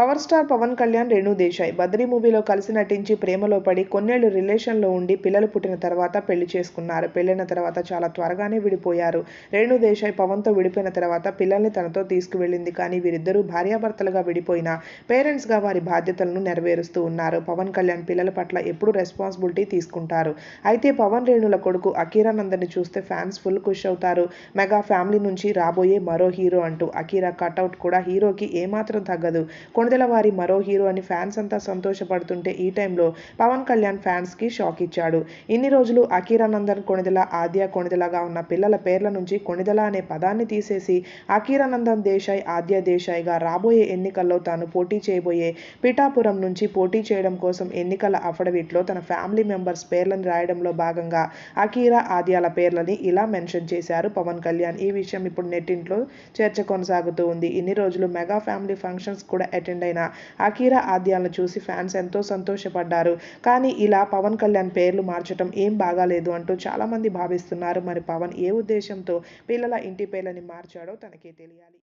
Power star Pawan Kalyan Renu Desai. Badri మూవీలో కలిసి నటించి ప్రేమలో పడి కొన్నేళ్ళు రిలేషన్లో ఉండి పిల్లలు పుట్టిన తర్వాత పెళ్ళి చేసుకున్నారు. పెళ్ళైన తర్వాత చాలా త్వరగానే విడిపోయారు. రేణు దేశాయ్ పవన్తో విడిపోయిన తర్వాత పిల్లల్ని తనతో తీసుకువెళ్ళింది. కానీ వీరిద్దరూ భార్యాభర్తలుగా విడిపోయిన పేరెంట్స్గా వారి బాధ్యతలను నెరవేరుస్తూ ఉన్నారు. పవన్ కళ్యాణ్ పిల్లల పట్ల ఎప్పుడు రెస్పాన్సిబిలిటీ తీసుకుంటారు. అయితే పవన్ రేణుల కొడుకు అకీరానందర్ని చూస్తే ఫ్యాన్స్ ఫుల్ ఖుష్ అవుతారు. మెగా ఫ్యామిలీ నుంచి రాబోయే మరో హీరో అంటూ అకీరా కట్అవుట్ కూడా హీరోకి ఏమాత్రం తగ్గదు. కొణిదెల వారి మరో హీరో అని ఫ్యాన్స్ అంతా సంతోషపడుతుంటే ఈ టైంలో పవన్ కళ్యాణ్ ఫ్యాన్స్కి షాక్ ఇచ్చాడు. ఇన్ని రోజులు అకీరానందన్ కొణిదెల ఆద్య కొణిదెలగా ఉన్న పిల్లల పేర్ల నుంచి కొణిదెల అనే పదాన్ని తీసేసి అకీరానందన్ దేశాయ్ ఆద్య దేశాయ్గా రాబోయే ఎన్నికల్లో తాను పోటీ చేయబోయే పిఠాపురం నుంచి పోటీ చేయడం కోసం ఎన్నికల అఫడవిట్లో తన ఫ్యామిలీ మెంబర్స్ పేర్లను రాయడంలో భాగంగా అకీరా ఆద్యాల పేర్లని ఇలా మెన్షన్ చేశారు పవన్ కళ్యాణ్. ఈ విషయం ఇప్పుడు నెట్టింట్లో చర్చ కొనసాగుతూ ఉంది. ఇన్ని రోజులు మెగా ఫ్యామిలీ ఫంక్షన్స్ కూడా అటెండ్ అయిన. అకీరా ఆద్యాలను చూసి ఫ్యాన్స్ ఎంతో సంతోషపడ్డారు. కానీ ఇలా పవన్ కళ్యాణ్ పేర్లు మార్చడం ఏం బాగాలేదు అంటూ చాలా మంది భావిస్తున్నారు. మరి పవన్ ఏ ఉద్దేశంతో పిల్లల ఇంటి పేర్లని మార్చాడో తనకే తెలియాలి.